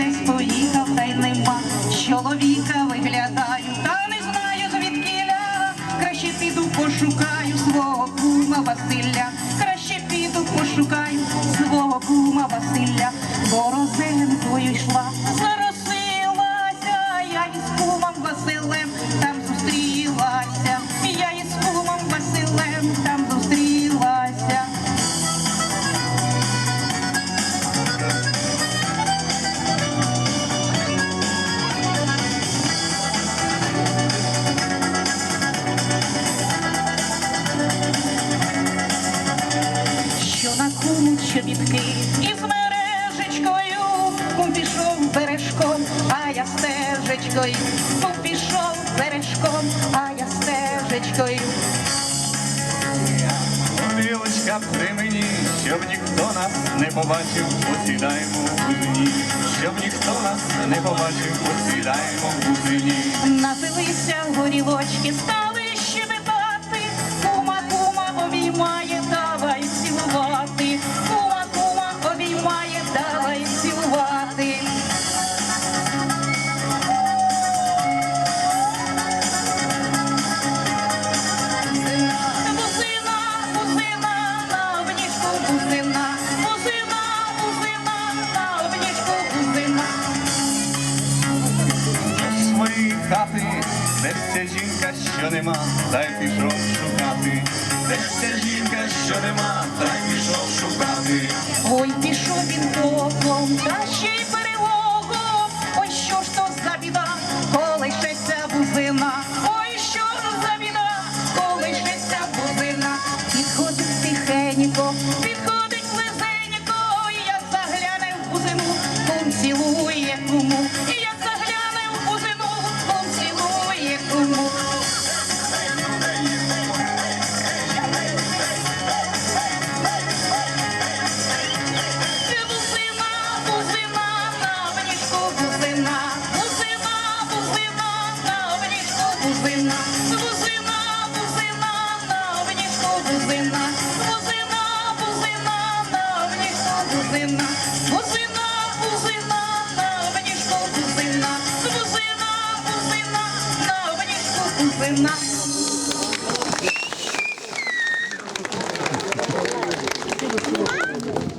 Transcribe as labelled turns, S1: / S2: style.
S1: десь поїхав, та й нема. Чоловіка виглядаю, та не знаю звідкіля. Краще піду пошукаю свого кума Василя. Краще піду пошукаю свого кума Василя. Борозенкою йшла, пішов бережком, а я стежечкою, кум пішов бережком, а я стежечкою.
S2: Білочка при мені, щоб ніхто нас не побачив, посідаємо в бузині, щоб ніхто нас не побачив, посідаємо в бузині.
S1: Напилися горілочки, стали
S2: ця жінка, що нема, та й пішов шукати, де жінка, що нема, та й пішов шукати.
S1: Бузина, бузина, бузина, на обніжку бузина, бузина, бузина, на обніжку бузина, бузина, бузина, на обніжку бузина, бузина, бузина, на обніжку бузина.